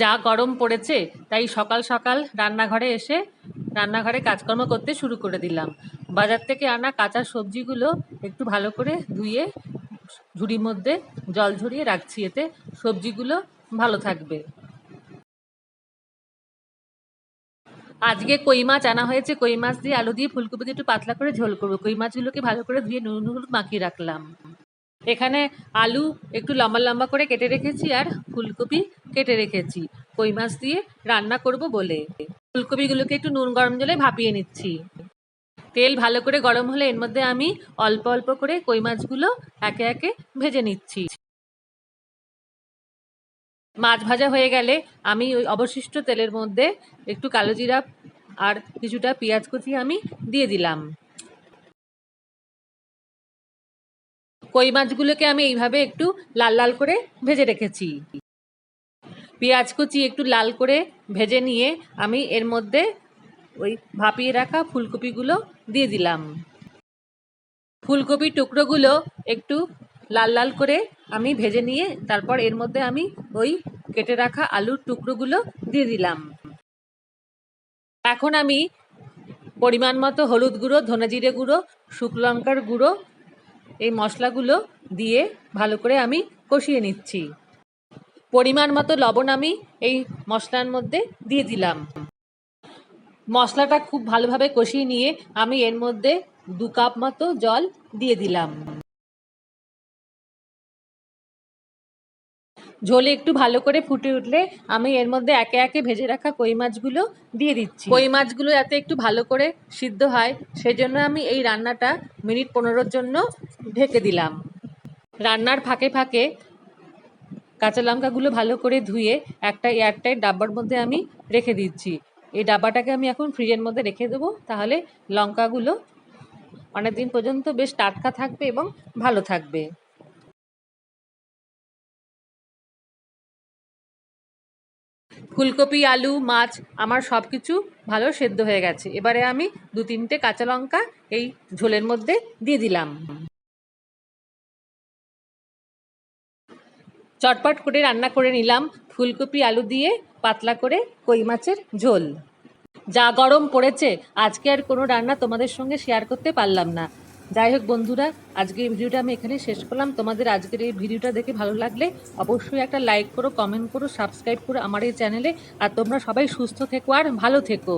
যা গরম পড়েছে, তাই সকাল সকাল রান্নাঘরে এসে রান্নাঘরে কাজকর্ম করতে শুরু করে দিলাম। বাজার থেকে আনা কাঁচা সবজিগুলো একটু ভালো করে ধুয়ে, ঝুড়ির মধ্যে জল ঝরিয়ে রাখছি এতে, সবজিগুলো ভালো থাকবে। আজকে কই মাছ আনা হয়েছে, কই মাছ দিয়ে আলু দিয়ে ফুলকপি দিয়ে একটু পাতলা করে ঝোল করব। কই মাছগুলোকে ভালো করে ধুয়ে নুন, হলুদ মাখিয়ে রাখলাম। এখানে আলু একটু লম্বা লম্বা করে কেটে রেখেছি আর ফুলকপি কেটে রেখেছি। কই মাছ দিয়ে রান্না করব বলে। ফুলকপিগুলোকে একটু নুন গরম জলে ভাপিয়ে নিচ্ছি। তেল ভালো করে গরম হলে এর মধ্যে আমি অল্প অল্প করে কই মাছগুলো একে একে ভেজে নিচ্ছি। মাছ ভাজা হয়ে গেলে আমি ওই অবশিষ্ট তেলের মধ্যে একটু কালো জিরা আর কিছুটা পেঁয়াজ কুচি আমি দিয়ে দিলাম। কই মাছগুলোকে আমি এইভাবে একটু লাল লাল করে ভেজে রেখেছি। পেঁয়াজ কুচি একটু লাল করে ভেজে নিয়ে আমি এর মধ্যে ওই ভাপিয়ে রাখা ফুলকপিগুলো দিয়ে দিলাম। ফুলকপির টুকরোগুলো একটু লাল লাল করে আমি ভেজে নিয়ে তারপর এর মধ্যে আমি ওই কেটে রাখা আলুর টুকরোগুলো দিয়ে দিলাম। এখন আমি পরিমাণ মতো হলুদ গুঁড়ো ধনে জিরে গুঁড়ো শুকনো লঙ্কার গুঁড়ো এই মশলাগুলো দিয়ে ভালো করে আমি কষিয়ে নিচ্ছি। পরিমাণ মতো লবণ আমি এই মশলার মধ্যে দিয়ে দিলাম। মশলাটা খুব ভালোভাবে কষিয়ে নিয়ে আমি এর মধ্যে দু কাপ মতো জল দিয়ে দিলাম। ঝোলে একটু ভালো করে ফুটে উঠলে আমি এর মধ্যে একে একে ভেজে রাখা কই মাছগুলো দিয়ে দিচ্ছি। কই মাছগুলো যাতে একটু ভালো করে সিদ্ধ হয়, সেজন্য আমি এই রান্নাটা মিনিট পনেরোর জন্য ঢেকে দিলাম। রান্নার ফাঁকে ফাঁকে কাঁচা লঙ্কাগুলো ভালো করে ধুয়ে একটা এয়ারটাইট ডাব্বার মধ্যে আমি রেখে দিচ্ছি। এই ডাব্বাটাকে আমি এখন ফ্রিজের মধ্যে রেখে দেবো, তাহলে লঙ্কাগুলো অনেক দিন পর্যন্ত বেশ টাটকা থাকবে এবং ভালো থাকবে। ফুলকপি, আলু, মাছ, আমার সব কিছু ভালো সেদ্ধ হয়ে গেছে। এবারে আমি দু তিনটে কাঁচা লঙ্কা এই ঝোলের মধ্যে দিয়ে দিলাম। চটপট করে রান্না করে নিলাম ফুলকপি, আলু দিয়ে পাতলা করে কই মাছের ঝোল। যা গরম পড়েছে, আজকে আর কোনো রান্না তোমাদের সঙ্গে শেয়ার করতে পারলাম না। যাই হোক বন্ধুরা, আজকে এই ভিডিওটা আমি এখানে শেষ করলাম। তোমাদের আজকের এই ভিডিওটা দেখে ভালো লাগলে অবশ্যই একটা লাইক করো কমেন্ট করো সাবস্ক্রাইব করো আমার এই চ্যানেলে আর তোমরা সবাই সুস্থ থেকো আর ভালো থেকো।